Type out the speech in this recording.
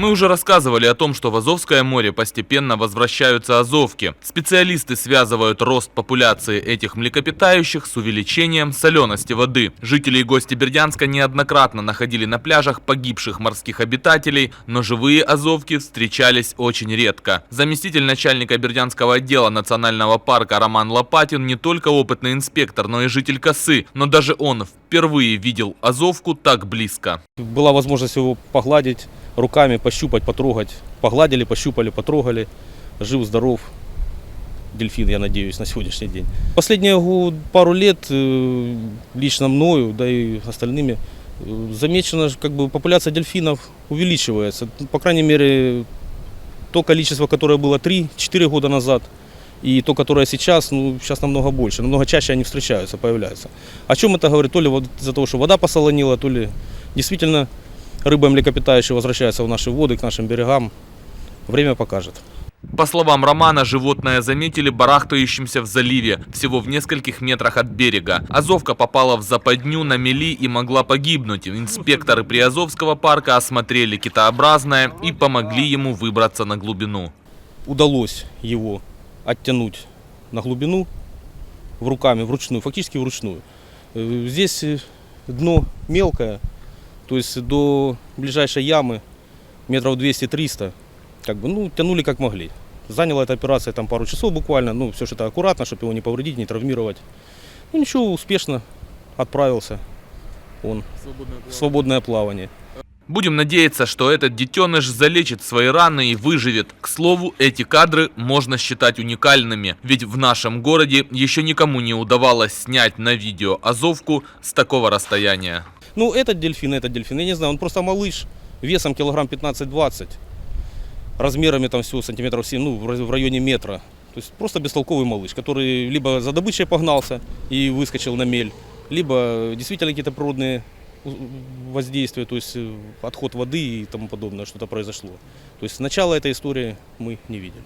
Мы уже рассказывали о том, что в Азовское море постепенно возвращаются азовки. Специалисты связывают рост популяции этих млекопитающих с увеличением солености воды. Жители и гости Бердянска неоднократно находили на пляжах погибших морских обитателей, но живые азовки встречались очень редко. Заместитель начальника Бердянского отдела национального парка Роман Лопатин не только опытный инспектор, но и житель Косы, но даже он в впервые видел азовку так близко. Была возможность его погладить руками, пощупать, потрогать. Погладили, пощупали, потрогали. Жив, здоров. Дельфин, я надеюсь, на сегодняшний день. Последние пару лет э, лично мною, да и остальными, э, замечено, как бы популяция дельфинов увеличивается. По крайней мере, то количество, которое было 3-4 года назад, и то, которое сейчас, ну, сейчас намного больше, намного чаще они встречаются, появляются. О чем это говорит? То ли вот из-за того, что вода посолонила, то ли действительно рыба и млекопитающие возвращаются в наши воды, к нашим берегам. Время покажет. По словам Романа, животное заметили барахтающимся в заливе, всего в нескольких метрах от берега. Азовка попала в западню на мели и могла погибнуть. Инспекторы Приазовского парка осмотрели китообразное и помогли ему выбраться на глубину. Удалось его оттянуть на глубину в руками, вручную, фактически вручную. Э, Здесь э, дно мелкое, то есть до ближайшей ямы метров 200-300, как бы, ну, тянули как могли. Заняла эта операция там пару часов буквально, ну, все же это аккуратно, чтобы его не повредить, не травмировать. Ну, ничего, успешно отправился он в свободное плавание. Будем надеяться, что этот детеныш залечит свои раны и выживет. К слову, эти кадры можно считать уникальными, ведь в нашем городе еще никому не удавалось снять на видео Азовку с такого расстояния. Ну, этот дельфин, этот дельфин, я не знаю, он просто малыш, весом килограмм 15-20, размерами там всего сантиметров 7, ну, в рай- в районе метра. То есть просто бестолковый малыш, который либо за добычей погнался и выскочил на мель, либо действительно какие-то природные воздействия, то есть э, отход воды и тому подобное, что-то произошло. То есть начала этой истории мы не видели.